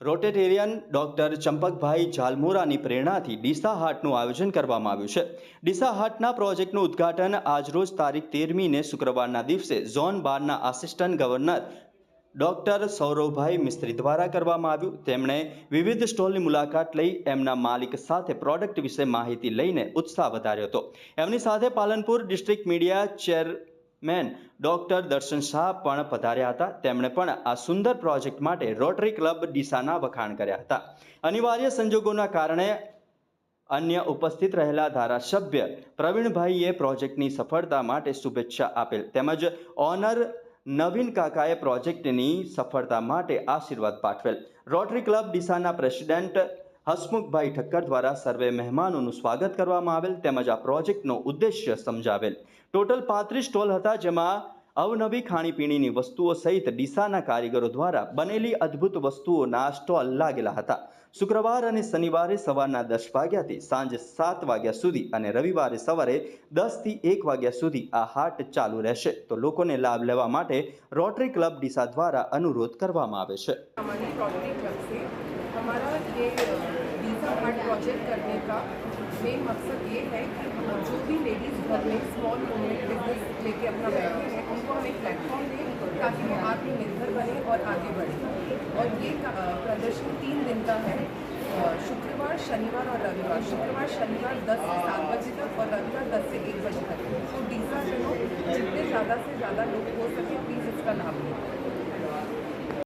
રોટેટેરિયન doctor Champakbhai ઝાલમોરાની પ્રેરણાથી ડીસા હાટનું આયોજન કરવામાં આવ્યું છે. ડીસા હાટના પ્રોજેક્ટનું ઉદ્ઘાટન આજરોજ તારીખ તેરમીને શુક્રવારના દિવસે ઝોન બારના assistant governor doctor Saurabhbhai Mistry દ્વારા કરવામાં આવ્યું. તેમણે વિવિધ સ્ટોલની મુલાકાત લઈ એમના માલિક સાથે પ્રોડક્ટ વિશે માહિતી લઈને ઉત્સાહ વધાર્યો હતો. એમની સાથે Palanpur district media chairman doctor Darshan Shah પણ પધાર્યા હતા. તેમણે પણ આ સુંદર પ્રોજેક્ટ માટે રોટરી ક્લબ ડીસાના વખાણ કર્યા હતા. અનિવાર્ય સંજોગોના કારણે અન્ય ઉપસ્થિત રહેલા ધારાસભ્ય પ્રવીણભાઈએ પ્રોજેક્ટની સફળતા માટે શુભેચ્છા આપેલ તેમજ ઓનર નવીન કાકાએ પ્રોજેક્ટની સફળતા માટે આશીર્વાદ પાઠવેલ. રોટરી ક્લબ ડીસાના પ્રેસિડેન્ટ હસમુખભાઈ ઠક્કર દ્વારા સર્વે મહેમાનોનું સ્વાગત કરવામાં આવેલ તેમજ આ પ્રોજેક્ટનો ઉદ્દેશ્ય સમજાવેલ. ટોટલ પાંત્રીસ સ્ટોલ હતા જેમાં અવનવી ખાણીપીણીની વસ્તુઓ સહિત ડીસાના કારીગરો દ્વારા બનેલી અદ્ભુત વસ્તુઓના સ્ટોલ લાગેલા હતા શુક્રવાર અને શનિવારે સવારના દસ વાગ્યાથી સાંજે સાત વાગ્યા સુધી અને રવિવારે સવારે દસથી એક વાગ્યા સુધી આ હાટ ચાલુ રહેશે તો લોકોને લાભ લેવા માટે રોટરી ક્લબ ડીસા દ્વારા અનુરોધ કરવામાં આવે છે हमारी रोटरी क्लब से हमारा ये वीज़ा हार्ट प्रोजेक्ट करने का मेन मकसद ये है कि जो भी लेडीज़ घर में स्मॉल वुमेन बिजनेस लेके अपना बैठे हैं उनको हम एक प्लेटफॉर्म दें ताकि वो आत्मनिर्भर बने और आगे बढ़े। और ये प्रदर्शन तीन दिन का है। शुक्रवार, शनिवार और रविवार। शुक्रवार, शनिवार 10 से सात बजे तक और रविवार 10 से एक बजे तक। तो डीजा जो जितने ज़्यादा से ज़्यादा लोग हो सके प्लीज़ इसका लाभ लें।